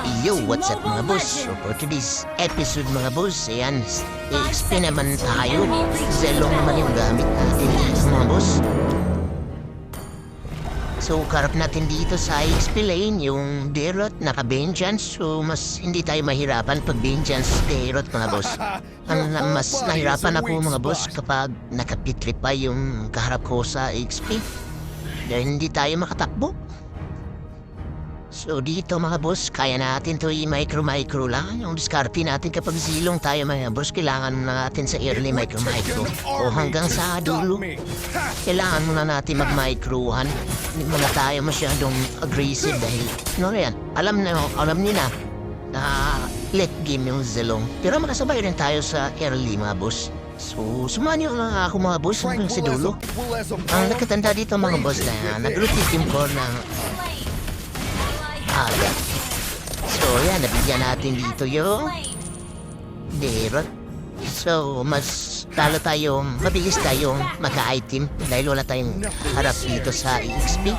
Yo, what's up mga boss? So for today's episode mga boss, ayan, i-explain naman tayo. Zelong naman yung gamit natin dito mga boss. So, karap natin dito sa XP lane, yung Derot, naka-vengeance. So, mas hindi tayo mahirapan pag vengeance Derot, mga boss. Ang mas nahirapan ako, mga boss, kapag nakapitri pa yung kaharap ko sa XP. Dahil hindi tayo makatakbo. So dito mga boss, kaya natin to i-micro-micro lang. Yung diskarte natin kapag zilong tayo mga boss, kailangan muna natin sa early micro-micro. O hanggang sa dulo, kailangan muna natin mag-microhan. Hindi muna tayo masyadong aggressive dahil, ano yan, alam na, alam niyo na, na late game yung zilong. Pero makasabay rin tayo sa early mga boss. So, sumanyo lang ako mga boss hanggang sa dulo. Ang nakatanda dito mga boss na nag-rotate team ko ng aga. So, yan, nabigyan natin dito yung Derot. So, mas talo tayong, mabilis tayong maka-item dahil wala tayong harap dito sa EXP.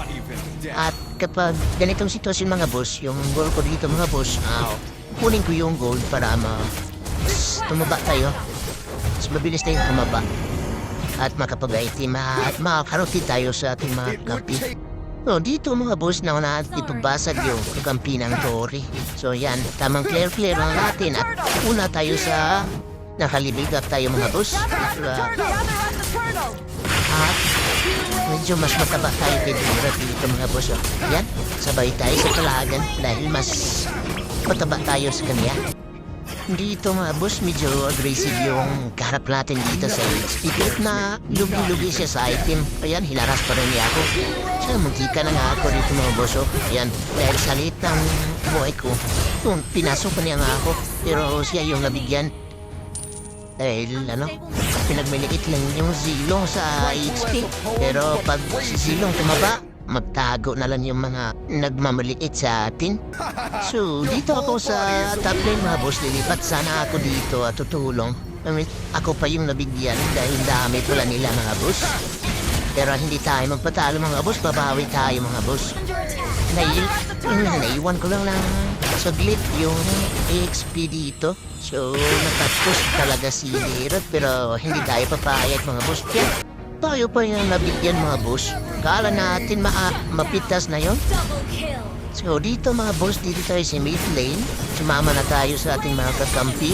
At kapag ganitong sitwasyon mga boss, yung goal ko dito mga boss, ah, kunin ko yung gold para ma tumaba tayo. Mas mabilis tayong tumaba. At makapag-item at makakaroti tayo sa ating mga kampi. So, dito mga boss na natin ipagbasag yung kakampi ng Tori. So, yan. Tamang clear-clear lang natin. At una tayo sa nakalibig up tayo mga boss. Diba? At medyo mas mataba tayo kay Dora dito mga boss. Oh. Yan. Sabay tayo sa kalagan dahil mas mataba tayo sa kanya. Dito mga boss, medyo aggressive yung kaharap natin dito sa XP. Kahit na lugi-lugi siya sa item. Ayan, hilaras pa rin niya ako. Siya, muntika na nga ako dito mga boss. Oh. Ayan, dahil sa liit ng buhay ko, yun, pinasok pa niya nga ako. Pero siya yung nabigyan. Dahil, ano, pinagmaliit lang yung zilong sa XP. Pero pag si zilong tumaba, magtago na lang yung mga nagmamaliit sa atin. So, dito ako sa top lane mga boss. Lilipat sana ako dito at tutulong. I mean, ako pa yung nabigyan dahil dami pala nila mga boss. Pero hindi tayo magpatalo mga boss. Babawi tayo mga boss. Nail, naiwan ko lang lang saglit yung XP dito. So, natapos talaga si Derot pero hindi tayo papayag mga boss. Kaya tayo pa yung nabigyan mga boss. Kala natin maa mapitas na yon. So dito mga boss, dito tayo sa mid lane. Sumama na tayo sa ating mga kakampi.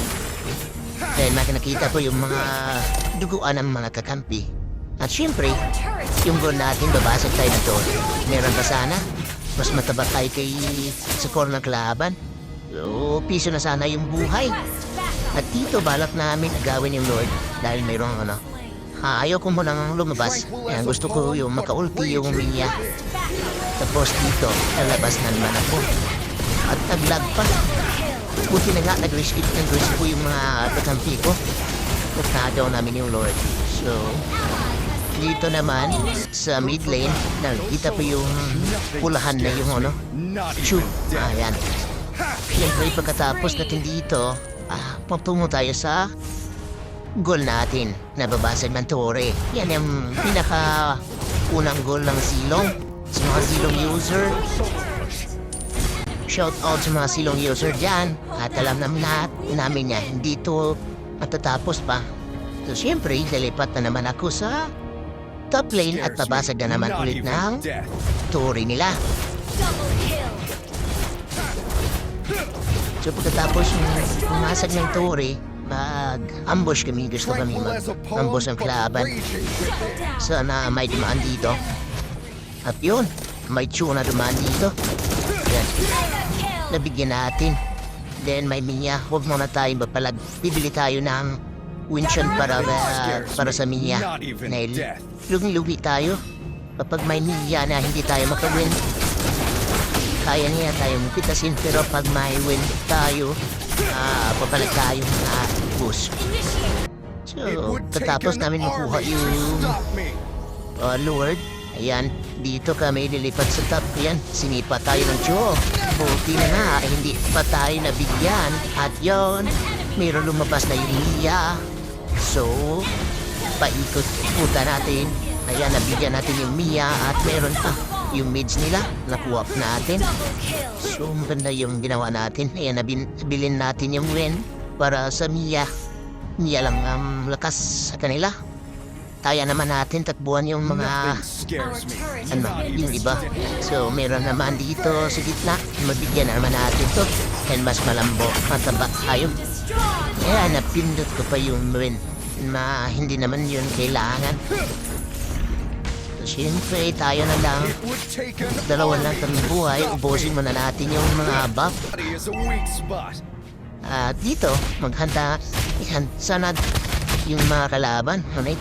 Dahil makinakita ko yung mga duguan ng mga kakampi. At syempre, yung goal natin, babasag tayo na to. Meron pa sana. Mas mataba tayo kay sa core ng kalaban. So, piso na sana yung buhay. At dito, balak namin agawin yung Lord dahil mayroong ano, ayaw ko munang lumabas. Kaya gusto ko yung makaulti yung Mia. Tapos dito, lalabas na naman ako. At naglag pa. Buti na nga, nag-risk it, nag-risk ko yung mga kakampi ko. Nagkagaw namin yung Lord. So, dito naman, sa mid lane, nakita po yung pulahan na yung ano, Chu. Ayan. Siyempre, pagkatapos natin dito, ah, patungo tayo sa goal natin. Nababasag ng Tore. Yan yung pinaka unang goal ng Silong. Sa mga Silong user. Shout out sa mga Silong user dyan. At alam naman lahat namin niya, hindi to matatapos pa. So siyempre, dalipat na naman ako sa top lane at babasag na naman ulit ng Tore nila. So pagkatapos yung pumasag ng Tore, mag-ambush kami. Gusto kami mag-ambush ang kalaban. Sana may dumaan dito. At yun, may tuna dumaan dito. Yan. Nabigyan natin. Then may minya. Huwag muna tayo mapalag. Bibili tayo ng winsyon para, uh, para sa minya. Dahil lugi-lugi tayo. Kapag may minya na hindi tayo makawin, kaya niya tayo pitasin. Pero pag may win tayo, ah, papalag tayo mga bus. So, katapos namin makuha yung uh, Lord, ayan, dito kami lilipat sa top. Ayan, sinipa tayo ng Joe. Buti na nga, eh, hindi pa tayo nabigyan. At yon, mayroon lumabas na yung Mia. So, paikot-ikutan natin. Ayan, nabigyan natin yung Mia at meron pa. Yung mids nila, nakuha natin. So, maganda yung ginawa natin. Ayan, nabin, nabilin natin yung win para sa Mia. Mia lang ang lakas sa kanila. Kaya naman natin takbuhan yung mga ano, yung iba. So, meron naman dito sa gitna. Mabigyan naman natin to. And mas malambo, mataba tayo. Kaya napindot ko pa yung win. Na hindi naman yun kailangan. Siyempre, tayo na lang. Dalawa lang kami buhay. Ubusin muna natin yung mga buff. At dito, maghanda. Yan, sana yung mga kalaban. Alright?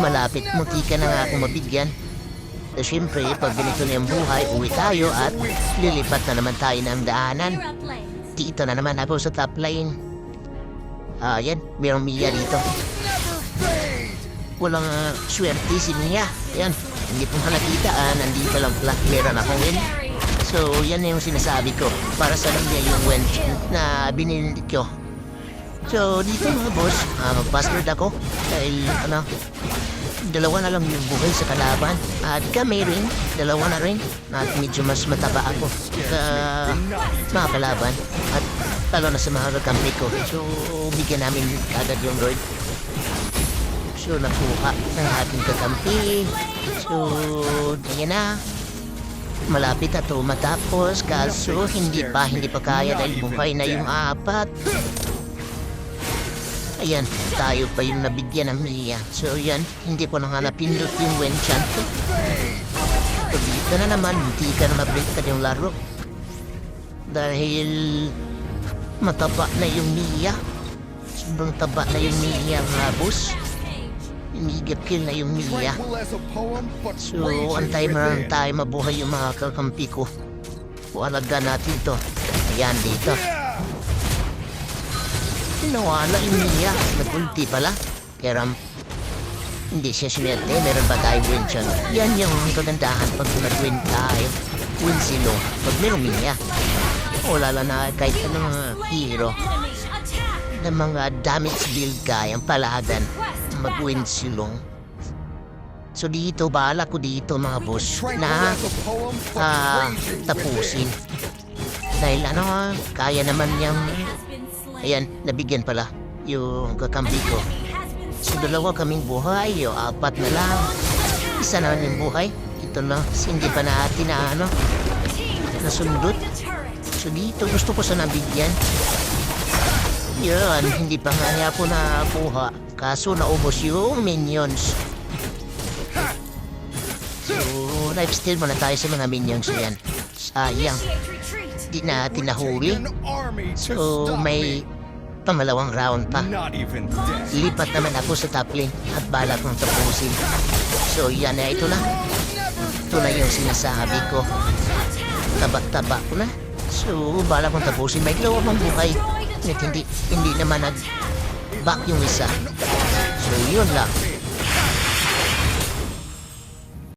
Malapit, munti ka na nga akong mabigyan. So, syempre, pag ganito na yung buhay, uwi tayo at lilipat na naman tayo ng daanan. Dito na naman ako sa top lane. Ah, yan. Merong Mia dito. Walang ah, swerte si Mia. Yan. Hindi ko nga nakita. Ah, nandito lang pala. Meron akong win. So, yan na yung sinasabi ko. Para sa Mia yung win na binili ko. So, dito mga boss, ah, mag-password ako. Dahil, ano, dalawa na lang yung buhay sa kalaban. At kami rin, dalawa na rin. At medyo mas mataba ako sa mga kalaban. At talo na sa mga kakampi ko. So, bigyan namin agad yung Lord. So, nakuha ng ating kakampi. So, ganyan na. Malapit na to matapos. Kaso, hindi pa, hindi pa kaya dahil buhay na yung apat. Ayan, tayo pa yung nabigyan ng Mia. So yan, hindi ko na napindot yung Wenchant ko. So dito na naman, hindi ka na mabaliktad yung laro. Dahil mataba na yung Mia. Sobrang taba na yung Mia mga boss. Inigap kill na yung Mia. So, antay mo lang tayo mabuhay yung mga kakampi ko. Walaga natin to. Ayan dito. Nawala yung niya. Nagulti pala. Kaya hindi siya sinerte. Meron ba tayo win siya? Yan yung kagandahan pag nag-win tayo. Win silo. Pag meron niya. Wala lang na kahit anong hero na mga damage build kayang palagan mag-win silong. So dito, bahala ko dito mga boss na raging tapusin. Dahil ano, kaya naman niyang, ayan, nabigyan pala yung kakampi ko. So dalawa kaming buhay, o apat na lang. Isa na yung buhay. Ito na, hindi pa natin na ano, nasundot. So dito, gusto ko sa nabigyan. Yun, hindi pa nga niya ako nakakuha. Kaso naubos yung minions. So, lifesteal muna tayo sa mga minions yan. Sayang, di natin nahuli. So, may pamalawang round pa. Lipat naman ako sa top lane at balak kong tapusin. So, yan na ito na. Ito na yung sinasabi ko. Taba-taba ko na. So, balak kong tapusin. May dalawa pang buhay. Ngunit hindi, hindi naman nag-back yung isa. So, yun lang.